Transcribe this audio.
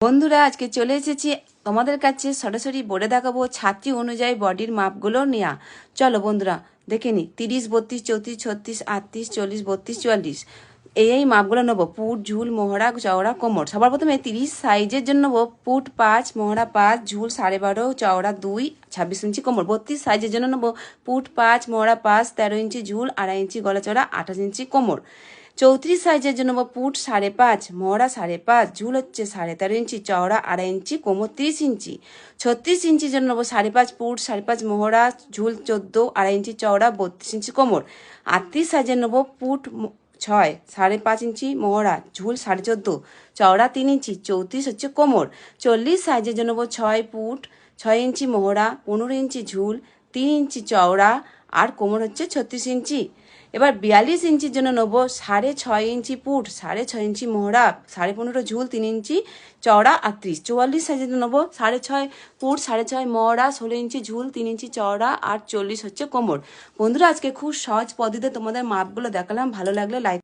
বন্ধুরা, আজকে চলে এসেছি তোমাদের কাছে সরাসরি বলে দেখাবো ছাত্রী অনুযায়ী বডির মাপগুলো নেওয়া চলো বন্ধুরা, দেখে নি। তিরিশ, বত্রিশ, চৌত্রিশ, ছত্রিশ, আটত্রিশ, চল্লিশ, বত্রিশ, চুয়াল্লিশ। এই এই মাপগুলো নেব। পুট, ঝুল, মোহরা, চওড়া, কোমর। সবার প্রথমে তিরিশ সাইজের জন্য নেব। পুট পাঁচ, মোহরা পাঁচ, ঝুল সাড়ে বারো, চওড়া দুই, ছাব্বিশ ইঞ্চি কোমর। বত্রিশ সাইজের জন্য নেব। পুট পাঁচ, মোহরা পাঁচ, তেরো ইঞ্চি ঝুল, আড়াই ইঞ্চি গলা চওড়া, আঠাশ ইঞ্চি কোমর। চৌত্রিশ সাইজের জন্য নেব পুট সাড়ে পাঁচ, মহড়া সাড়ে পাঁচ, ঝুল হচ্ছে সাড়ে তেরো ইঞ্চি, চওড়া আড়াই ইঞ্চি, কোমর তিরিশ ইঞ্চি। ছত্রিশ ইঞ্চির জন্য নেব সাড়ে পাঁচ পুট, সাড়ে পাঁচ মহড়া, ঝুল চোদ্দ, আড়াই ইঞ্চি চওড়া, বত্রিশ ইঞ্চি কোমর। আটত্রিশ সাইজের নেব পুট ছয়, সাড়ে পাঁচ ইঞ্চি মহড়া, ঝুল সাড়ে চোদ্দ, চওড়া তিন ইঞ্চি, চৌত্রিশ হচ্ছে কোমর। চল্লিশ সাইজের জন্য ছয় পুট, ছয় ইঞ্চি মহড়া, পনেরো ইঞ্চি ঝুল তিন ইঞ্চি চওড়া আর কোমর হচ্ছে ছত্রিশ ইঞ্চি। এবার বিয়াল্লিশ ইঞ্চির জন্য নেব সাড়ে ছয় ইঞ্চি পুট, সাড়ে ছয় ইঞ্চি মোহরা, সাড়ে পনেরো ঝুল তিন ইঞ্চি চওড়া আটত্রিশ চুয়াল্লিশ সাইজের জন্য নেব সাড়ে ছয় পুট, সাড়ে ছয় মহড়া ষোলো ইঞ্চি ঝুল, তিন ইঞ্চি চওড়া আর চল্লিশ হচ্ছে কোমর। বন্ধুরা, আজকে খুব সহজ পদ্ধতিতে তোমাদের মাপগুলো দেখালাম। ভালো লাগলে লাইক